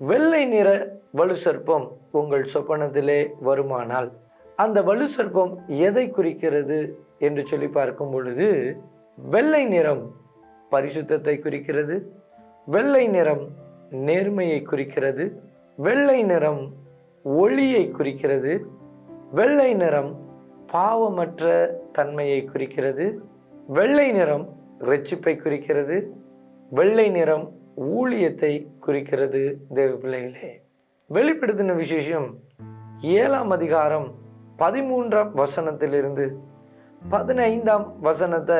வெள்ளை நிற வலு சர்ப்பம் உங்கள் சொப்பனத்திலே வருமானால் அந்த வலு சர்ப்பம் எதை குறிக்கிறது என்று சொல்லி பார்க்கும் பொழுது வெள்ளை நிறம் பரிசுத்தத்தை குறிக்கிறது வெள்ளை நிறம் நேர்மையை குறிக்கிறது வெள்ளை நிறம் ஒளியை குறிக்கிறது வெள்ளை நிறம் பாவமற்ற தன்மையை குறிக்கிறது வெள்ளை நிறம் ரட்சிப்பை குறிக்கிறது வெள்ளை நிறம் ஊழியத்தை குறிக்கிறது தேவ பிள்ளைகளே. வெளிப்படுத்தின விசேஷம் ஏழாம் அதிகாரம் பதிமூன்றாம் வசனத்திலிருந்து பதினைந்தாம் வசனத்தை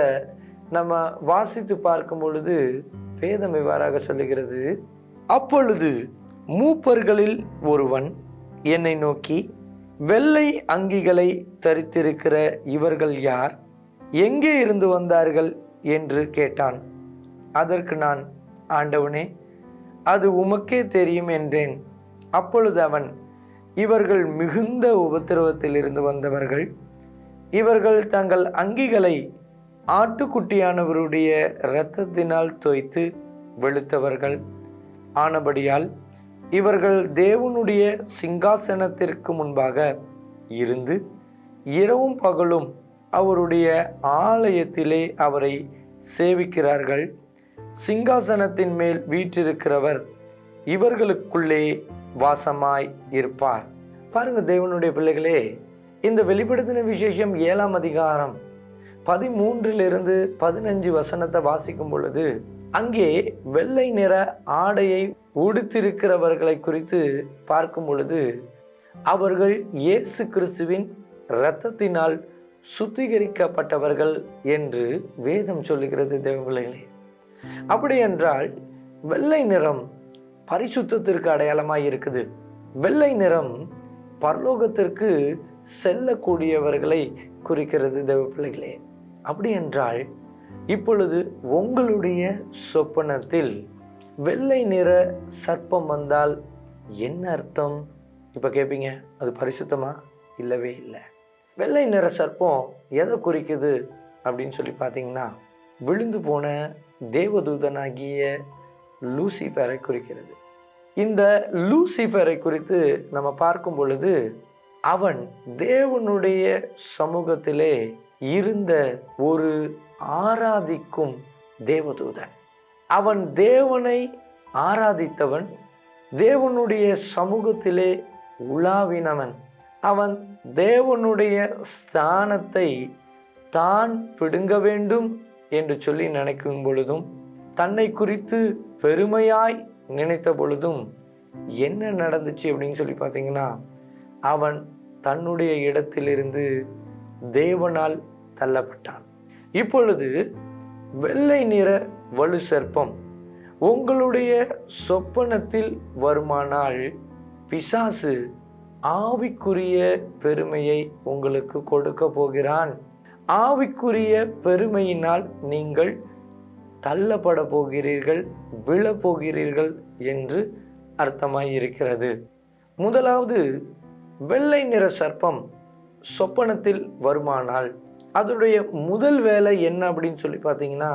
நம்ம வாசித்து பார்க்கும் பொழுது வேதம் இவ்வாறாக சொல்லுகிறது அப்பொழுது மூப்பர்களில் ஒருவன் என்னை நோக்கி வெள்ளை அங்கிகளை தரித்திருக்கிற இவர்கள் யார்? எங்கே இருந்து வந்தார்கள்? என்று கேட்டான். அதற்கு நான் ஆண்டவனே அது உமக்கே தெரியும் என்றேன். அப்பொழுது அவன் இவர்கள் மிகுந்த உபத்திரவத்தில் இருந்து வந்தவர்கள் இவர்கள் தங்கள் அங்கிகளை ஆட்டுக்குட்டியானவருடைய இரத்தத்தினால் தோய்த்து வெளுத்தவர்கள். ஆனபடியால் இவர்கள் தேவனுடைய சிங்காசனத்திற்கு முன்பாக இருந்து இரவும் பகலும் அவருடைய ஆலயத்திலே அவரை சேவிக்கிறார்கள். சிங்காசனத்தின் மேல் வீற்றிருக்கிறவர் இவர்களுக்குள்ளே வாசமாய் இருப்பார். பாருங்க தேவனுடைய பிள்ளைகளே இந்த வெளிப்படுத்தின விசேஷம் ஏழாம் அதிகாரம் பதிமூன்றிலிருந்து பதினஞ்சு வசனத்தை வாசிக்கும் பொழுது அங்கே வெள்ளை நிற ஆடையை உடுத்திருக்கிறவர்களை குறித்து பார்க்கும் பொழுது அவர்கள் இயேசு கிறிஸ்துவின் இரத்தத்தினால் சுத்திகரிக்கப்பட்டவர்கள் என்று வேதம் சொல்லுகிறது தேவபிள்ளைகளே அப்படி என்றால் வெள்ளை நிறம் பரிசுத்தத்திற்கு அடையாளமாக இருக்குது. வெள்ளை நிறம் பரலோகத்திற்கு செல்லக்கூடியவர்களை குறிக்கிறது தேவ பிள்ளைகளே. அப்படி என்றால் இப்பொழுது உங்களுடைய சொப்பனத்தில் வெள்ளை நிற சர்ப்பம் வந்தால் என்ன அர்த்தம்? இப்போ கேட்பீங்க அது பரிசுத்தமா? இல்லவே இல்லை. வெள்ளை நிற சர்ப்பம் எதை குறிக்குது அப்படின்னு சொல்லி பார்த்தீங்கன்னா விழுந்து போன தேவதூதனாகிய லூசிஃபரை குறிக்கிறது. இந்த லூசிஃபரை குறித்து நம்ம பார்க்கும் பொழுது அவன் தேவனுடைய சமூகத்திலே இருந்த ஒரு ஆராதிக்கும் தேவதூதன். அவன் தேவனை ஆராதித்தவன் தேவனுடைய சமூகத்திலே உலாவினவன். அவன் தேவனுடைய ஸ்தானத்தை தான் பிடுங்க வேண்டும் என்று சொல்லி நினைக்கும் பொழுதும் தன்னை குறித்து பெருமையாய் நினைத்த பொழுதும் என்ன நடந்துச்சு அப்படின்னு சொல்லி பார்த்தீங்கன்னா அவன் தன்னுடைய இடத்திலிருந்து தேவனால் தள்ளப்பட்டான். இப்பொழுது வெள்ளை நிற வலு சர்ப்பம் உங்களுடைய சொப்பனத்தில் வருமானால் பிசாசு ஆவிக்குரிய பெருமையை உங்களுக்கு கொடுக்க போகிறான். ஆவிக்குரிய பெருமையினால் நீங்கள் தள்ளப்பட போகிறீர்கள் விழப்போகிறீர்கள் என்று அர்த்தமாய் இருக்கிறது முதலாவது வெள்ளை நிற சர்ப்பம் சொப்பனத்தில் வருமானால் அதனுடைய முதல் வேலை என்ன அப்படின்னு சொல்லி பார்த்தீங்கன்னா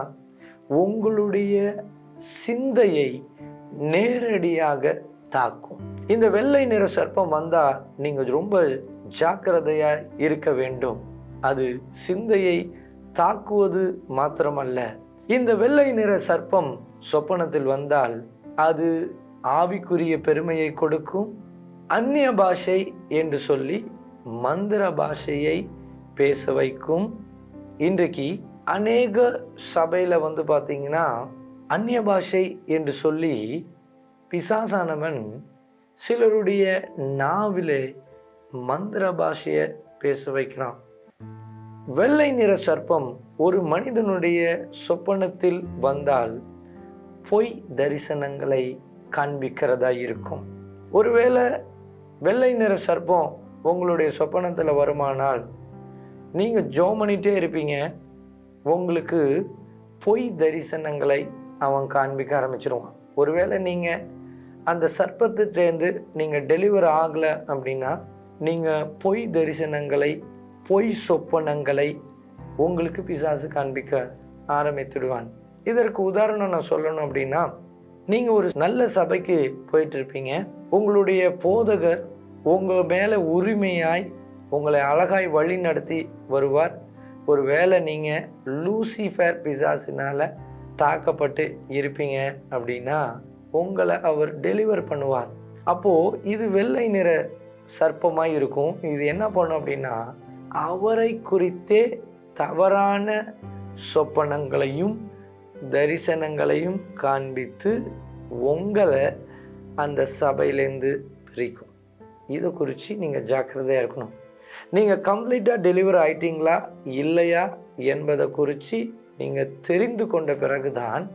உங்களுடைய சிந்தையை நேரடியாக தாக்கும். இந்த வெள்ளை நிற சர்ப்பம் வந்தால் நீங்கள் ரொம்ப ஜாக்கிரதையாக இருக்க வேண்டும். அது சிந்தையை தாக்குவது மாத்திரமல்ல. இந்த வெள்ளை நிற சர்ப்பம் சொப்பனத்தில் வந்தால் அது ஆவிக்குரிய பெருமையை கொடுக்கும். அந்நிய பாஷை என்று சொல்லி மந்திர பாஷையை பேச வைக்கும். இன்றைக்கு அநேக சபையில் வந்து பார்த்தீங்கன்னா அந்நிய பாஷை என்று சொல்லி பிசாசானவன் சிலருடைய நாவிலே மந்திர பாஷையை பேச வைக்கிறான். வெள்ளை நிற சர்ப்பம் ஒரு மனிதனுடைய சொப்பனத்தில் வந்தால் பொய் தரிசனங்களை காண்பிக்கிறதா இருக்கும். ஒருவேளை வெள்ளை நிற சர்ப்பம் உங்களுடைய சொப்பனத்தில் வருமானால் நீங்கள் ஜோ பண்ணிகிட்டே இருப்பீங்க. உங்களுக்கு பொய் தரிசனங்களை அவன் காண்பிக்க ஆரம்பிச்சிருவான். ஒருவேளை நீங்கள் அந்த சர்ப்பத்திட்டேருந்து நீங்கள் டெலிவர் ஆகலை அப்படின்னா நீங்கள் பொய் தரிசனங்களை பொய் சொப்பனங்களை உங்களுக்கு பிசாசு காண்பிக்க ஆரம்பித்துடுவான். இதற்கு உதாரணம் நான் சொல்லணும் அப்படின்னா நீங்கள் ஒரு நல்ல சபைக்கு போயிட்டு இருப்பீங்க உங்களுடைய போதகர் உங்கள் மேலே உரிமையாய் உங்களை அழகாய் வழி நடத்தி வருவார். ஒரு வேளை நீங்கள் லூசிஃபேர் பிசாசினால் தாக்கப்பட்டு இருப்பீங்க அப்படின்னா உங்களை அவர் டெலிவர் பண்ணுவார். அப்போது இது வெள்ளை நிற சர்ப்பமாக இருக்கும். இது என்ன பண்ணும் அப்படின்னா அவரை குறித்தே தவறான சொப்பனங்களையும் தரிசனங்களையும் காண்பித்து உங்களை அந்த சபையிலேருந்து பிரிக்கும். இதை குறித்து நீங்கள் ஜாக்கிரதையாக இருக்கணும். நீங்கள் கம்ப்ளீட்டாக டெலிவர் ஆயிட்டீங்களா இல்லையா என்பதை குறித்து நீங்கள் தெரிந்து கொண்ட பிறகுதான்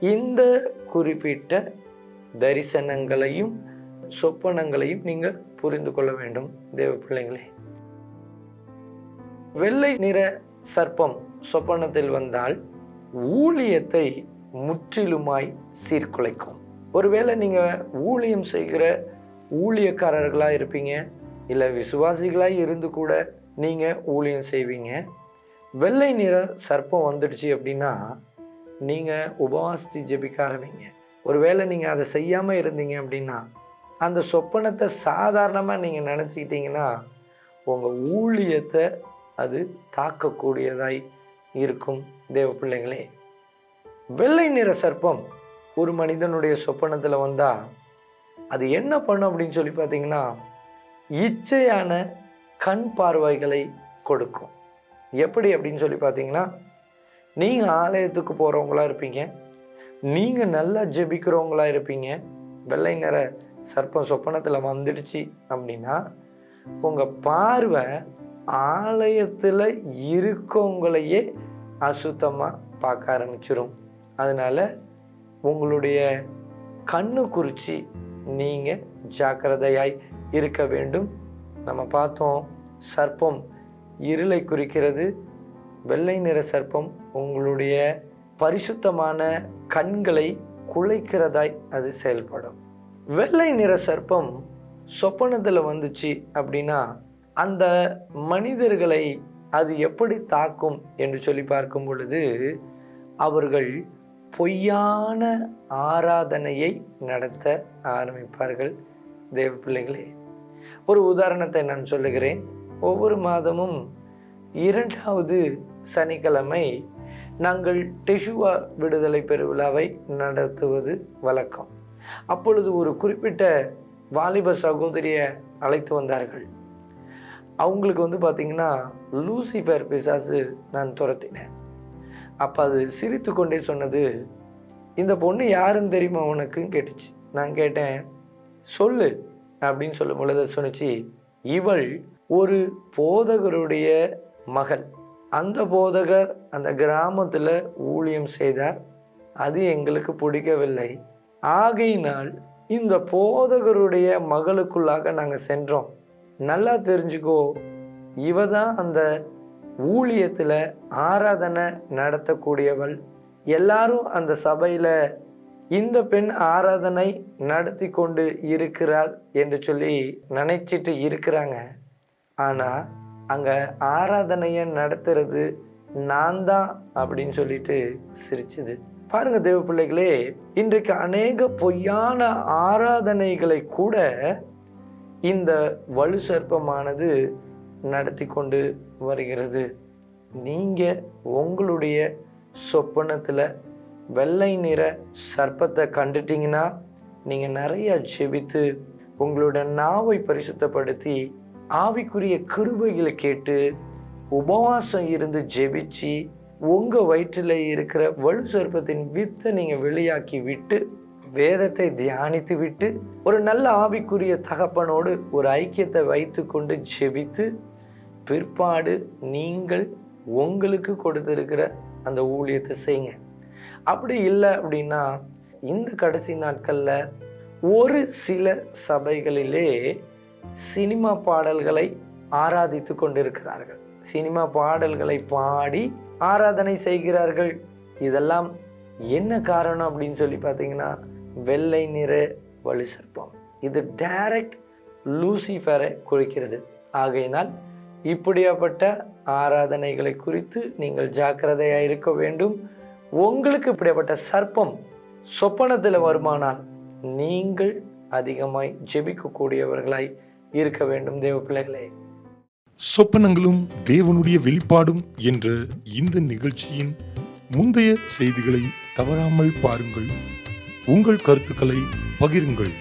இந்த குறிப்பிட்ட தரிசனங்களையும் சொப்பனங்களையும் நீங்கள் புரிந்து கொள்ள வேண்டும். தேவ பிள்ளைங்களே. வெள்ளை நிற சர்ப்பம் சொப்பனத்தில் வந்தால் ஊழியத்தை முற்றிலுமாய் சீர்குலைக்கும். ஒருவேளை நீங்கள் ஊழியம் செய்கிற ஊழியக்காரர்களாக இருப்பீங்க இல்லை விசுவாசிகளாக இருந்து கூட நீங்கள் ஊழியம் செய்வீங்க. வெள்ளை நிற சர்ப்பம் வந்துடுச்சு அப்படின்னா நீங்கள் உபவாசித்து ஜெபிக்க ஆரம்பிங்க. ஒருவேளை நீங்கள் அதை செய்யாமல் இருந்தீங்க அப்படின்னா அந்த சொப்பனத்தை சாதாரணமாக நீங்கள் நினச்சிக்கிட்டீங்கன்னா உங்கள் ஊழியத்தை அது தாக்கக்கூடியதாய் இருக்கும். தேவ பிள்ளைங்களே வெள்ளை நிற சர்ப்பம் ஒரு மனிதனுடைய சொப்பனத்தில் வந்தால் அது என்ன பண்ணும் அப்படின்னு சொல்லி பார்த்தீங்கன்னா இச்சையான கண் பார்வைகளை கொடுக்கும். எப்படி அப்படின்னு சொல்லி பார்த்தீங்கன்னா நீங்கள் ஆலயத்துக்கு போகிறவங்களா இருப்பீங்க நீங்கள் நல்லா ஜெபிக்கிறவங்களா இருப்பீங்க வெள்ளை நிற சர்ப்பம் சொப்பனத்தில் வந்துடுச்சு அப்படின்னா உங்கள் பார்வை ஆலயத்தில் இருக்கவங்களையே அசுத்தமாக பார்க்க ஆரம்பிச்சிடும் அதனால் உங்களுடைய கண்ணு குறித்து நீங்கள் ஜாக்கிரதையாய் இருக்க வேண்டும். நம்ம பார்த்தோம் சர்ப்பம் இருளை குறிக்கிறது. வெள்ளை நிற சர்ப்பம் உங்களுடைய பரிசுத்தமான கண்களை குலைக்கிறதாய் அது செயல்படும். வெள்ளை நிற சர்ப்பம் சொப்பனத்தில் வந்துச்சு அப்படின்னா அந்த மனிதர்களை அது எப்படி தாக்கும் என்று சொல்லி பார்க்கும் பொழுது அவர்கள் பொய்யான ஆராதனையை நடத்த ஆரம்பிப்பார்கள் தேவ பிள்ளைகளே ஒரு உதாரணத்தை நான் சொல்லுகிறேன். ஒவ்வொரு மாதமும் இரண்டாவது சனிக்கிழமை நாங்கள் டெஷுவா விடுதலை பெருவிழாவை நடத்துவது வழக்கம். அப்பொழுது ஒரு குறிப்பிட்ட வாலிப சகோதரியை அழைத்து வந்தார்கள். அவங்களுக்கு வந்து பார்த்திங்கன்னா லூசிஃபர் பிசாசு நான் துரத்தினேன். அப்போ அது சிரித்து கொண்டே சொன்னது இந்த பொண்ணு யாருன்னு தெரியுமா உனக்குன்னு? கேட்டுச்சு. நான் கேட்டேன் சொல்லு அப்படின்னு சொல்லும் பொழுது சொன்னிச்சு இவள் ஒரு போதகருடைய மகள். அந்த போதகர் அந்த கிராமத்தில் ஊழியம் செய்தார். அது எங்களுக்கு பிடிக்கவில்லை. ஆகையினால் இந்த போதகருடைய மகளுக்குள்ளாக நாங்கள் சென்றோம். நல்லா தெரிஞ்சுக்கோ. இவ தான் அந்த ஊழியத்தில் ஆராதனை நடத்தக்கூடியவள். எல்லாரும் அந்த சபையில் இந்த பெண் ஆராதனை நடத்தி கொண்டு இருக்கிறாள் என்று சொல்லி நினைச்சிட்டு இருக்கிறாங்க. ஆனால் அங்கே ஆராதனையை நடத்துறது நான் தான் அப்படின்னு சொல்லிட்டு சிரிச்சுது. பாருங்க தேவ பிள்ளைகளே இன்றைக்கு அநேக பொய்யான ஆராதனைகளை கூட இந்த வலு சர்ப்பமானது நடத்தி கொண்டு வருகிறது. நீங்கள் உங்களுடைய சொப்பனத்தில் வெள்ளை நிற சர்ப்பத்தை கண்டுட்டிங்கன்னா நீங்கள் நிறையா ஜெபித்து உங்களோட நாவை பரிசுத்தப்படுத்தி ஆவிக்குரிய கிருபைகளை கேட்டு உபவாசம் இருந்து ஜெபிச்சு உங்கள் வயிற்றில் இருக்கிற வலு சர்ப்பத்தின் வித்தை நீங்கள் வெளியாக்கி விட்டு வேதத்தை தியானித்து விட்டு ஒரு நல்ல ஆவிக்குரிய தகப்பனோடு ஒரு ஐக்கியத்தை வைத்து கொண்டு ஜெபித்து பிற்பாடு நீங்கள் உங்களுக்கு கொடுத்திருக்கிற அந்த ஊழியத்தை செய்யுங்க. அப்படி இல்லை அப்படின்னா இந்த கடைசி நாட்களில் ஒரு சில சபைகளிலே சினிமா பாடல்களை ஆராதித்து கொண்டிருக்கிறார்கள். சினிமா பாடல்களை பாடி ஆராதனை செய்கிறார்கள். இதெல்லாம் என்ன காரணம் அப்படின்னு சொல்லி பார்த்தீங்கன்னா வெள்ளை நிற வலு சர்ப்பம். இது டைரக்ட் லூசிஃபரை குறிக்கிறது. ஆகையினால் இப்படியாப்பட்ட ஆராதனைகளை குறித்து நீங்கள் ஜாக்கிரதையாக இருக்க வேண்டும். உங்களுக்கு இப்படியாப்பட்ட சர்ப்பம் சொப்பனத்தில் வருமானால் நீங்கள் அதிகமாய் ஜெபிக்கக்கூடியவர்களாய் இருக்க வேண்டும் தேவ பிள்ளைகளே. சொப்பனங்களும் தேவனுடைய வெளிப்பாடும் என்ற இந்த நிகழ்ச்சியின் முந்தைய செய்திகளை தவறாமல் பாருங்கள். உங்கள் கருத்துக்களை பகிருங்கள்.